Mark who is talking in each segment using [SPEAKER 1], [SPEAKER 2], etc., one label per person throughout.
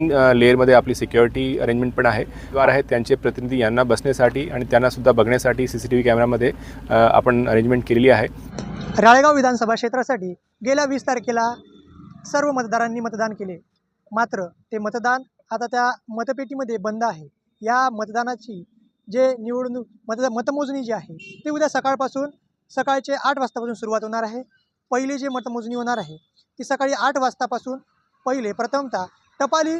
[SPEAKER 1] लेअरमध्ये आपली security arrangement पण आहे. द्वार आहेत त्यांचे प्रतिनिधी यांना बसण्यासाठी आणि त्यांनासुद्धा बघण्यासाठी सी सी टी व्ही कॅमेरामध्ये आपण अरेंजमेंट केलेली आहे.
[SPEAKER 2] राळेगाव विधानसभा क्षेत्रासाठी गेल्या वीस तारखेला सर्व मतदारांनी मतदान केले. मात्र ते मतदान आता त्या मतपेटीमध्ये बंद आहे. या मतदानाची जे निवडणूक मत मतमोजणी जी आहे ती उद्या सकाळपासून सकाळचे आठ वाजतापासून सुरुवात होणार आहे. पहिली जी मतमोजणी होणार आहे ती सकाळी आठ वाजतापासून पहिले प्रथमतः टपाली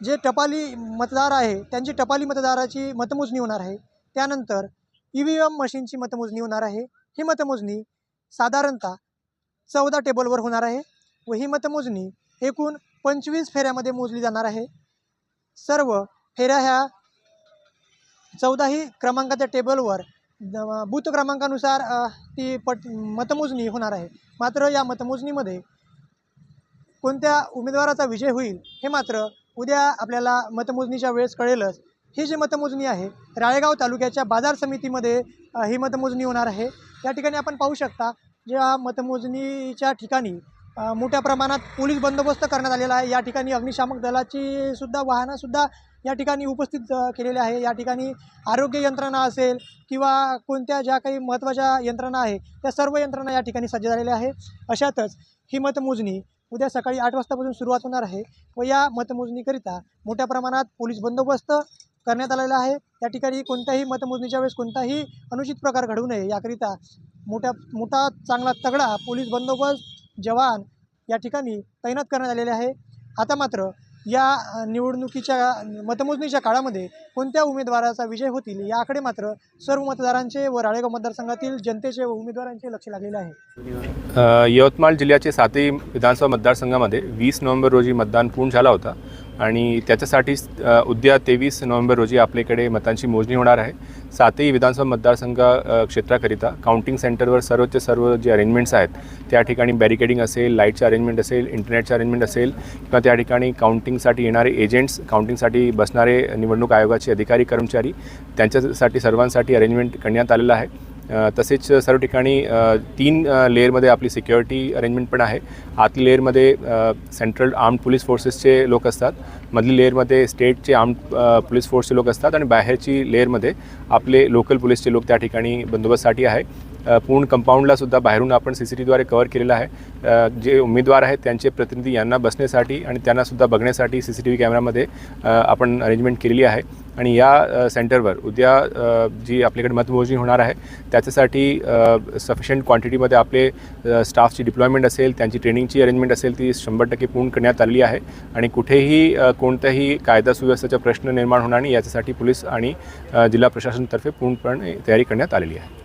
[SPEAKER 2] जे टपाली मतदार आहे त्यांची टपाली मतदाराची मतमोजणी होणार आहे. त्यानंतर ई व्ही एम मशीनची मतमोजणी होणार आहे. ही मतमोजणी साधारणतः चौदा टेबलवर होणार आहे व ही मतमोजणी एकूण पंचवीस फेऱ्यामध्ये मोजली जाणार आहे. सर्व फेऱ्या ह्या चौदाही क्रमांकाच्या टेबलवर द- बूथ क्रमांकानुसार ती पट मतमोजणी होणार आहे. मात्र या मतमोजणीमध्ये कोणत्या उमेदवाराचा विजय होईल हे मात्र उद्या आपल्याला मतमोजणीच्या वेळेस कळेलच. ही जी मतमोजणी आहे राळेगाव तालुक्याच्या बाजार समितीमध्ये ही मतमोजणी होणार आहे. या ठिकाणी आपण पाहू शकता ज्या मतमोजणीच्या ठिकाणी मोठ्या प्रमाणात पोलीस बंदोबस्त करण्यात आलेला आहे. या ठिकाणी अग्निशामक दलाची सुद्धा वाहनंसुद्धा या ठिकाणी उपस्थित केलेले आहे. या ठिकाणी आरोग्य यंत्रणा असेल किंवा कोणत्या ज्या काही महत्त्वाच्या यंत्रणा आहे त्या सर्व यंत्रणा या ठिकाणी सज्ज झालेल्या आहे. अशातच ही मतमोजणी उद्या सकाळी आठ वाजतापासून सुरुवात होणार आहे व या मतमोजणीकरिता मोठ्या प्रमाणात पोलीस बंदोबस्त करण्यात आलेला आहे. त्या ठिकाणी कोणत्याही मतमोजणीच्या वेळेस कोणताही अनुचित प्रकार घडू नये याकरिता मोठ्या मोठा चांगला तगडा पोलीस बंदोबस्त जवान या ठिकाणी तैनात करण्यात आलेले आहे. आता मात्र या निवडणुकीच्या मतमोजणीच्या काळामध्ये कोणत्या उमेदवाराचा विजय होतील याकडे मात्र सर्व मतदारांचे व राळेगाव मतदारसंघातील जनतेचे व उमेदवारांचे लक्ष लागलेले आहे.
[SPEAKER 1] यवतमाळ जिल्ह्याचे सातही विधानसभा मतदारसंघामध्ये वीस नोव्हेंबर रोजी मतदान पूर्ण झाला होता. आणि त्याच्यासाठी उद्या तेवीस नोव्हेंबर रोजी आपल्याकडे मतांची मोजणी होणार आहे. सातही विधानसभा मतदारसंघ क्षेत्राकरिता काउंटिंग सेंटरवर सर्वचे सर्व जे अरेंजमेंट्स आहेत त्या ठिकाणी बॅरिकेडिंग असेल लाईटचे अरेंजमेंट असेल इंटरनेटचे अरेंजमेंट असेल किंवा त्या ठिकाणी काउंटिंगसाठी येणारे एजंट्स काउंटिंगसाठी बसणारे निवडणूक आयोगाचे अधिकारी कर्मचारी त्यांच्यासाठी सर्वांसाठी अरेंजमेंट करण्यात आलेलं आहे. तसेच सर्व ठिकाणी तीन लेअरमध्ये आपली सिक्युरिटी अरेंजमेंट पण आहे. आतली लेअरमध्ये सेंट्रल आर्म्ड पोलीस फोर्सेसचे लोक असतात. मधली लेअरमध्ये स्टेटचे आर्म्ड पोलीस फोर्सचे लोक असतात. आणि बाहेरची लेअरमध्ये आपले लोकल पोलीसचे लोक त्या ठिकाणी बंदोबस्तसाठी आहे. पूर्ण कंपाऊंडला सुद्धा बाहेरून आपण सी सी टीव्हीद्वारे कव्हर केलेलं आहे. जे उमेदवार आहेत त्यांचे प्रतिनिधी यांना बसण्यासाठी आणि त्यांना सुद्धा बघण्यासाठी सी सी टी व्ही कॅमेरामध्ये आपण अरेंजमेंट केलेली आहे. आणि या सेंटरवर उद्या जी आपल्याकडे मतमोजणी होणार आहे त्याच्यासाठी सफिशियंट क्वांटिटीमध्ये आपले स्टाफची डिप्लॉयमेंट असेल त्यांची ट्रेनिंगची अरेंजमेंट असेल ती शंभर टक्के पूर्ण करण्यात आलेली आहे. आणि कुठेही कोणत्याही कायदा सुव्यवस्थेचा प्रश्न निर्माण होणार नाही याच्यासाठी पोलीस आणि जिल्हा प्रशासनातर्फे पूर्णपणे तयारी करण्यात आलेली आहे.